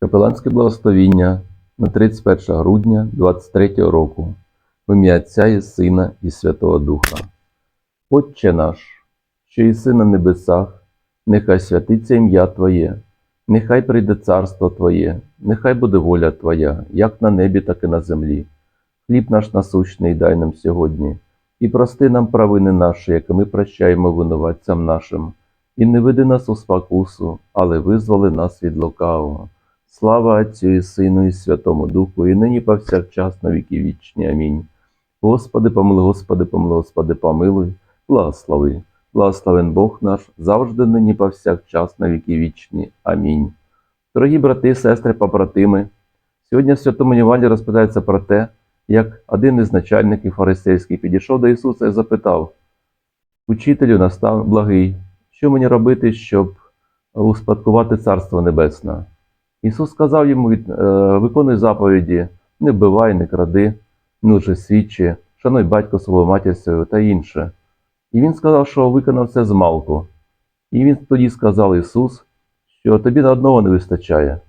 Капеланське благословіння на 31 грудня 23 року в ім'я Отця і Сина і Святого Духа. Отче наш, що єси на небесах, нехай святиться ім'я Твоє, нехай прийде царство Твоє, нехай буде воля Твоя, як на небі, так і на землі. Хліб наш насущний дай нам сьогодні, і прости нам провини наші, як ми прощаємо винуватцям нашим, і не веди нас у спокусу, але визволи нас від лукавого. Слава Отцю і Сину, і Святому Духу, і нині повсякчас на віки вічні. Амінь. Господи, помилуй, Господи, помилуй, Господи, помилуй, благослови. Благословен Бог наш, завжди нині повсякчас на віки вічні. Амінь. Дорогі брати, сестри, побратими, сьогодні в Святому Євангелії розповідається про те, як один із начальників фарисейських підійшов до Ісуса і запитав: Учителю настав благий, що мені робити, щоб успадкувати Царство Небесне? Ісус сказав йому: е, виконуй заповіді, не вбивай, не кради, не лжи свідчи, шануй батька свого матір свою та інше. І він сказав, що виконав це з малку. І він тоді сказав Ісус, що тобі на одного не вистачає.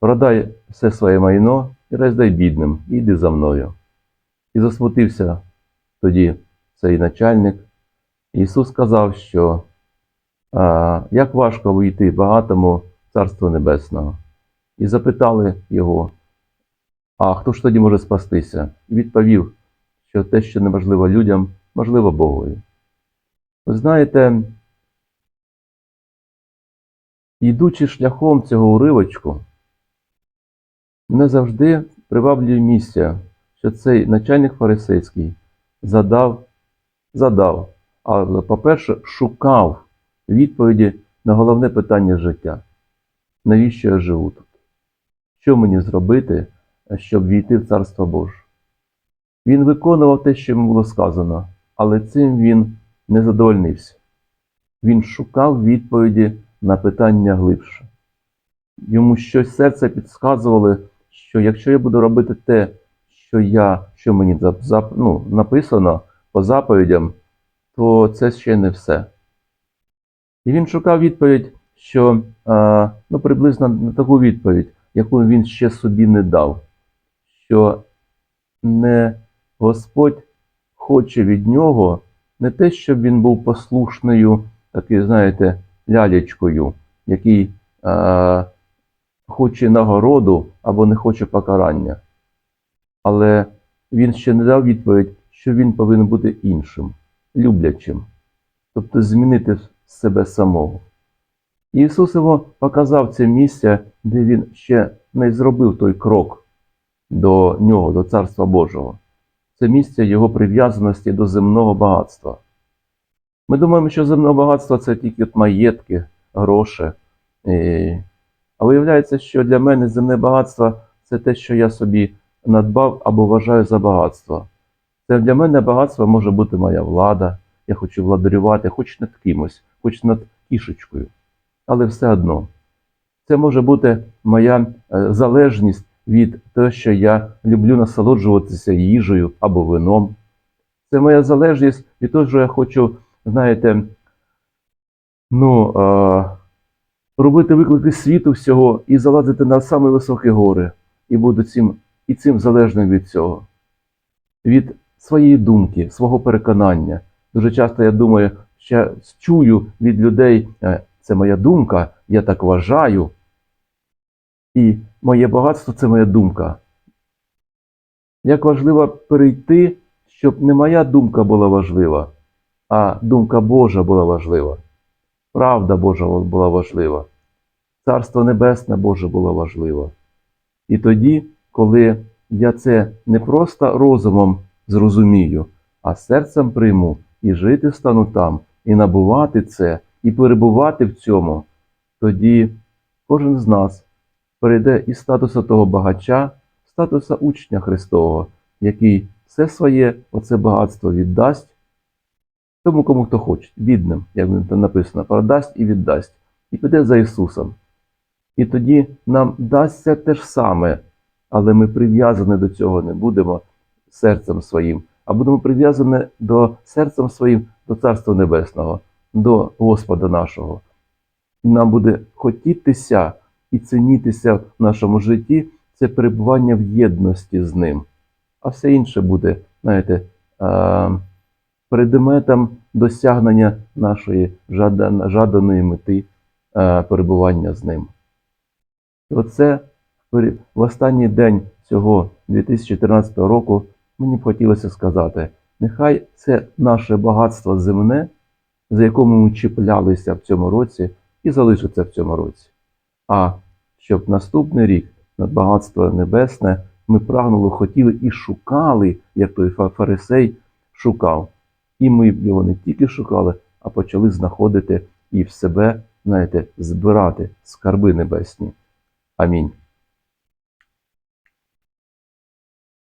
Продай все своє майно і роздай бідним, і йди за мною. І засмутився тоді цей начальник. Ісус сказав, що а, як важко вийти багатому в Царство Небесного. І запитали його, а хто ж тоді може спастися? І відповів, що те, що неможливо людям, можливо Богові. Ви знаєте, йдучи шляхом цього уривочку, мене завжди приваблює місця, що цей начальник фарисейський задав, задав, але, по-перше, шукав відповіді на головне питання життя. Навіщо я живу тут? Що мені зробити, щоб війти в Царство Боже? Він виконував те, що йому було сказано, але цим він не задовольнився. Він шукав відповіді на питання глибше. Йому щось серце підсказувало, що якщо я буду робити те, що я, що мені ну, написано по заповідям, то це ще не все. І він шукав відповідь, що ну, приблизно таку відповідь, яку він ще собі не дав, що не Господь хоче від нього не те, щоб він був послушною, такий, знаєте, лялечкою, який а, хоче нагороду або не хоче покарання. Але він ще не дав відповідь, що він повинен бути іншим, люблячим, тобто змінити себе самого. Ісус йому показав це місце, де він ще не зробив той крок до нього, до Царства Божого. Це місце його прив'язаності до земного багатства. Ми думаємо, що земне багатство це тільки маєтки, гроші. І... А виявляється, що для мене земне багатство це те, що я собі надбав або вважаю за багатство. Це для мене багатство може бути моя влада, я хочу владарювати, хоч над кимось, хоч над кішечкою. Але все одно. Це може бути моя е, залежність від того, що я люблю насолоджуватися їжею або вином. Це моя залежність від того, що я хочу, знаєте, ну, е, робити виклики світу всього і залазити на самі високі гори, і буду цим, і цим залежним від цього, від своєї думки, свого переконання. Дуже часто я думаю, що чую від людей, «Е, це моя думка, я так вважаю. І моє багатство це моя думка. Як важливо перейти, щоб не моя думка була важлива, а думка Божа була важлива. Правда Божа була важлива. Царство Небесне Боже було важливо. І тоді, коли я це не просто розумом зрозумію, а серцем прийму і жити стану там, і набувати це, і перебувати в цьому, тоді кожен з нас перейде із статусу того багача статуса учня Христового, який все своє оце багатство віддасть тому, кому хто хоче, бідним, як там написано, продасть і віддасть, і піде за Ісусом. І тоді нам дасться те ж саме, але ми прив'язані до цього не будемо серцем своїм, а будемо прив'язані до серцем своїм до Царства Небесного, до Господа нашого. Нам буде хотітися і цінітися в нашому житті, це перебування в єдності з ним. А все інше буде, знаєте, е, предметом досягнення нашої жаданої мети е, перебування з ним. І оце в останній день цього 2014 року мені б хотілося сказати: нехай це наше багатство земне, за якому ми чіплялися в цьому році, і залишиться в цьому році. А щоб наступний рік над багатство небесне ми прагнули, хотіли і шукали, як той фарисей шукав. І ми його не тільки шукали, а почали знаходити і в себе, знаєте, збирати скарби небесні. Амінь.